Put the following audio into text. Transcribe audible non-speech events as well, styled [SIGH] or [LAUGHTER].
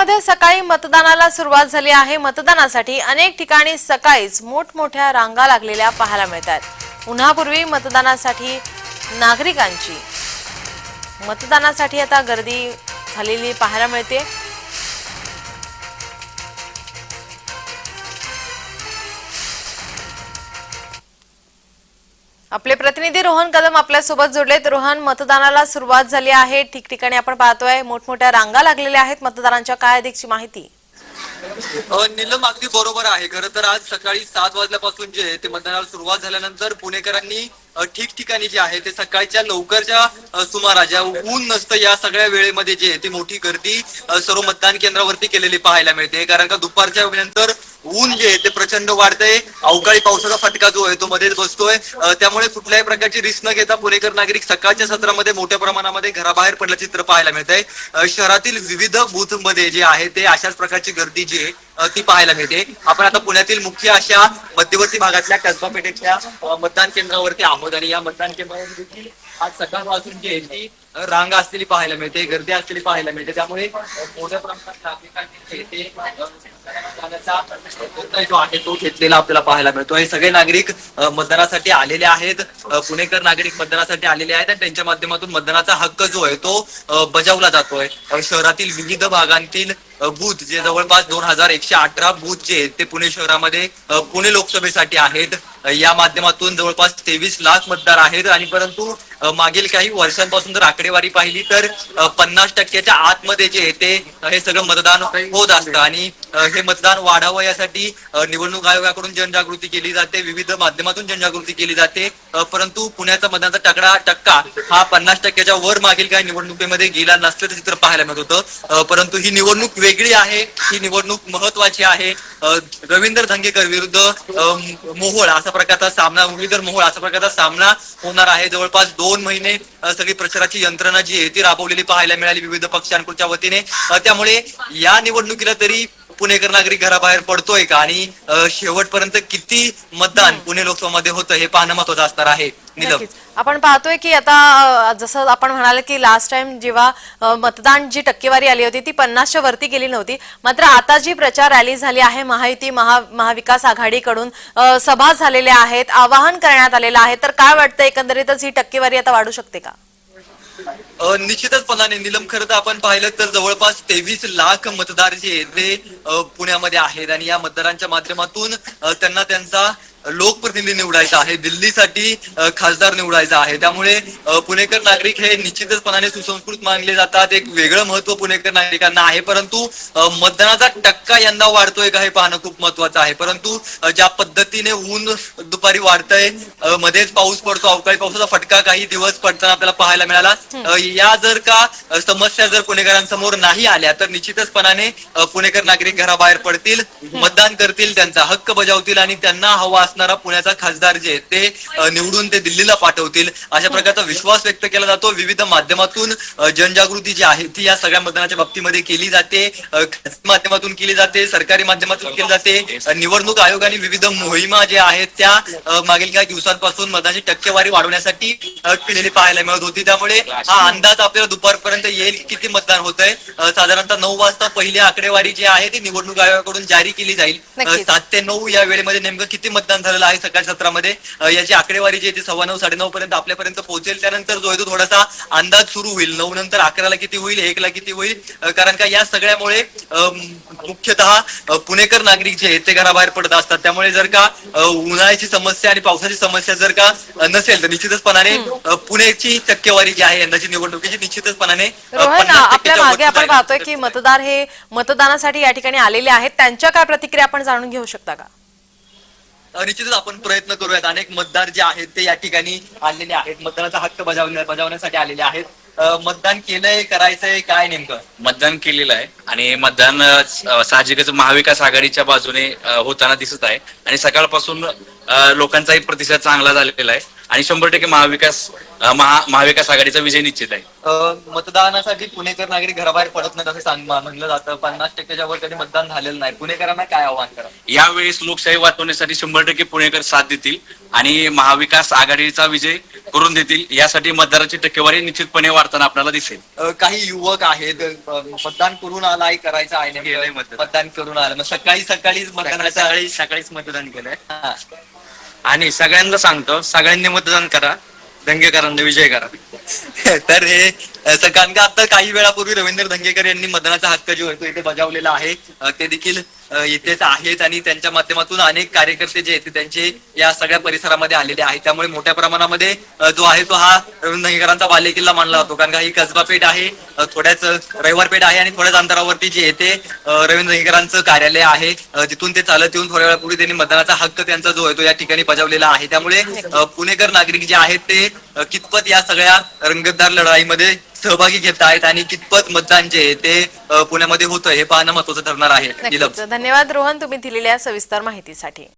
पुण्यामध्ये सकाळी मतदानाला सुरुवात झाली आहे. मतदानासाठी अनेक ठिकाणी सकाळीच मोठमोठ्या रांगा लागलेल्या पाहायला मिळतात. उन्हापूर्वी मतदानासाठी नागरिकांची मतदानासाठी आता गर्दी झालेली पाहायला मिळते. आपले प्रतिनिधी रोहन कदम आपल्यासोबत जोडलेत रोहन मतदानाला सुरुवात झाली आहे. ठिकठिकाणी आपण पाहतोय मोठमोठ्या रांगा लागलेल्या आहेत मतदारांच्या. काय अधिकची माहिती? निलम अगदी बरोबर आहे. खरं तर आज सकाळी सात वाजल्यापासून जे ते मतदानाला सुरुवात झाल्यानंतर पुणेकरांनी ठिकठिकाणी जे आहे ते सकाळच्या लवकरच्या अ, ज्या ऊन नसतं या सगळ्या वेळेमध्ये जे आहे ती मोठी गर्दी सर्व मतदान केंद्रावरती केलेली पाहायला मिळते. कारण का दुपारच्या नंतर ऊन जे आहे ते प्रचंड वाढतंय. अवकाळी पावसाचा फटका जो आहे तो मध्येच बसतोय. त्यामुळे कुठल्याही प्रकारची रिस्क न घेता पुणेकर नागरिक सकाळच्या सत्रामध्ये मोठ्या प्रमाणामध्ये घराबाहेर पडलं चित्र पाहायला मिळत आहे शहरातील विविध बूथमध्ये जे आहे ते अशाच प्रकारची गर्दी जी आहे ती पाहायला मिळते. आपण आता पुण्यातील मुख्य अशा मध्यवर्ती भागातल्या कसबा पेठेतल्या मतदान केंद्रावरती आहोत. आणि या मतदान केंद्रावर देखील आज सकाळपासून जी आहे ती रांग असलेली पाहायला मिळते गर्दी असलेली पाहायला मिळते. त्यामुळे मोठ्या प्रमाणात नागरिकांनी ते जो आहे तो घेतलेला आपल्याला पाहायला मिळतो. हे सगळे नागरिक मतदानासाठी आलेले आहेत. पुणेकर नागरिक मतदानासाठी आलेले आहेत. आणि त्यांच्या माध्यमातून मतदानाचा हक्क जो आहे तो बजावला जातोय. शहरातील विविध भागांतील बूथ जे जवळपास दोन हजार एकशे अठरा बूथ जे आहेत ते पुणे शहरामध्ये पुणे लोकसभेसाठी आहेत. या माध्यमातून जवळपास तेवीस लाख मतदार आहेत. आणि परंतु मागील काही वर्षांपासून जर आकडेवारी पाहिली तर पन्नास टक्क्याच्या आतमध्ये जे आहे ते हे सगळं मतदान होत असतं. आणि हे मतदान वाढावं यासाठी निवडणूक आयोगाकडून जनजागृती केली जाते. विविध माध्यमातून जनजागृती केली जाते. परंतु पुण्याचा मतदानाचा टकडा टक्का हा पन्नास टक्क्याच्या वर मागील काही निवडणुकीमध्ये गेला नसल्याचं चित्र पाहायला मिळत होतं. परंतु ही निवडणूक वेगळी आहे ही निवडणूक महत्वाची आहे. रवींद्र धंगेकर विरुद्ध मोहोळ असा प्रकारचा सामना मुरलीधर मोहोळ असा प्रकारचा सामना होणार आहे. जवळपास दोन महिने सगळी प्रचाराची यंत्रणा जी आहे ती राबवलेली पाहायला मिळाली विविध पक्षांकडच्या वतीने. त्यामुळे या निवडणुकीला तरी पुणेकर नागरिक घराबाहेर पडतोय का? आणि शेवटपर्यंत किती मतदान पुणे लोकसभामध्ये होतं हे पाहणं महत्वाचं असणार आहे. आपण पाहतोय की आता जसं आपण म्हणाल की लास्ट टाइम जेव्हा मतदान जी टक्केवारी आली होती ती पन्नासच्या वरती गेली नव्हती. मात्र आता जी प्रचार रॅली झाली आहे महायुती महा महाविकास आघाडीकडून सभा झालेल्या आहेत आवाहन करण्यात आलेलं आहे. तर काय वाटतं एकंदरीतच ही टक्केवारी आता वाढू शकते का? निश्चितचपणाने निलम खरं तर आपण पाहिलं तर जवळपास तेवीस लाख मतदार जे ते पुण्यामध्ये आहेत. आणि या मतदारांच्या माध्यमातून त्यांना त्यांचा लोकप्रतिनिधी निवडायचा आहे दिल्लीसाठी खासदार निवडायचा आहे. त्यामुळे पुणेकर नागरिक हे निश्चितचपणाने सुसंस्कृत मानले जातात. एक वेगळं महत्त्व पुणेकर नागरिकांना आहे. परंतु मतदानाचा टक्का यंदा वाढतोय का हे पाहणं खूप महत्वाचं आहे. परंतु ज्या पद्धतीने ऊन दुपारी वाढतंय मध्येच पाऊस पडतो अवकाळी पावसाचा फटका काही दिवस पडताना आपल्याला पाहायला मिळाला. या जर का समस्या जर पुणेकरांसमोर नाही आल्या तर निश्चितचपणाने पुणेकर नागरिक घराबाहेर पडतील मतदान करतील त्यांचा हक्क बजावतील आणि त्यांना हवा असणारा पुण्याचा खासदार जे ते निवडून ते दिल्लीला पाठवतील. अशा प्रकारचा विश्वास व्यक्त केला जातो. विविध माध्यमातून जनजागृती जी आहे ती या सगळ्या मतदानाच्या बाबतीमध्ये केली जाते. माध्यमातून केली जाते सरकारी माध्यमातून केली जाते. निवडणूक आयोगाने विविध मोहिमा ज्या आहेत त्या मागील काही दिवसांपासून मतदानाची टक्केवारी वाढवण्यासाठी केलेली पाहायला मिळत होती. त्यामुळे हा अंदाज आपल्याला दुपारपर्यंत येईल किती मतदान होत आहे साधारणतः नऊ वाजता पहिली आकडेवारी जी आहे ती निवडणूक आयोगाकडून जारी केली जाईल. सात ते नऊ या वेळेमध्ये नेमकं किती मतदान झालेलं आहे सकाळ सत्रामध्ये. याची आकडेवारी जी आहे ती सव्वा नऊ साडेनऊ पर्यंत आपल्यापर्यंत पोहोचेल. त्यानंतर जो आहे तो थोडासा अंदाज सुरू होईल. नऊ नंतर अकराला किती होईल एकला किती होईल? कारण का या सगळ्यामुळे मुख्यतः पुणेकर नागरिक जे आहेत ते घराबाहेर पडत असतात. त्यामुळे जर का उन्हाळ्याची समस्या आणि पावसाची समस्या जर का नसेल तर निश्चितचपणाने पुण्याची टक्केवारी जी आहे यंदाची निवडणुकीची निश्चितचपणाने अ, रोहन 50% आपल्या मागे आपण. पाहतोय की मतदार हे मतदानासाठी या ठिकाणी आलेले आहेत. त्यांच्या काय प्रतिक्रिया आपण जाणून घेऊ शकता का? निश्चितच आपण प्रयत्न करूयात. अनेक मतदार जे आहेत ते या ठिकाणी आलेले आहेत. मतदानाचा हक्क बजावण्या बजावण्यासाठी आलेले आहेत. मतदान केलंय करायचंय काय नेमकं? मतदान केलेलं आहे. आणि मतदान साहजिकच महाविकास आघाडीच्या बाजूने होताना दिसत आहे. आणि सकाळपासून लोकांचाही प्रतिसाद चांगला झालेला आहे. आणि शंभर टक्के महाविकास अ, महा महाविकास आघाडीचा विजय निश्चित आहे. अ, मतदानासाठी पुणेकर नागरिक घराबाहेर पडत नाहीत असं सांग म्हणलं जातं. पन्नास टक्क्याच्या वर कधी मतदान झालेलं नाही. पुणेकरांना काय आव्हान करा? यावेळेस लोकशाही वाचवण्यासाठी शंभर टक्के पुणेकर साथ देतील आणि महाविकास आघाडीचा विजय करून देतील. यासाठी मतदाराची टक्केवारी निश्चितपणे वाढताना आपल्याला दिसेल. अ, काही युवक आहेत अ, मतदान करून आलाय करायचं आहे नेमकं. मतदान. मतदान करून आलं. मग सकाळी सकाळीच मतदानाचा सकाळी सकाळीच मतदान केलंय. हा. आणि सगळ्यांना सांगतो सगळ्यांनी मतदान करा दंगेकरांना विजय करा. [LAUGHS] तर हे कारण का आता काही वेळापूर्वी रवींद्र धंगेकर यांनी मतदानाचा हक्क जो आहे तो इथे बजावलेला आहे? ते देखील इथेच आहेत आणि त्यांच्या माध्यमातून अनेक कार्यकर्ते जे आहेत त्यांचे या सगळ्या परिसरामध्ये आलेले आहेत. त्यामुळे मोठ्या प्रमाणामध्ये जो आहे तो हा रवींद्र धंगेकरांचा बालेकिल्ला मानला जातो. कारण का ही कसबा पेठ आहे थोड्याच रविवार पेठ आहे आणि थोड्याच अंतरावरती जे येते ते रवींद्र धंगेकरांचं कार्यालय आहे. जिथून तिथून ते चालत येऊन थोड्या वेळापूर्वी त्यांनी मतदानाचा हक्क त्यांचा जो आहे तो या ठिकाणी बजावलेला आहे. त्यामुळे पुणेकर नागरिक जे आहेत ते कितपत या सगळ्या रंगतदार लढाईमध्ये सहभागी घेत आहेत आणि कितपत मतदान जे ते पुण्यामध्ये होतं हे पाहणं महत्वाचं ठरणार आहे. धन्यवाद रोहन तुम्ही दिलेल्या सविस्तर माहितीसाठी.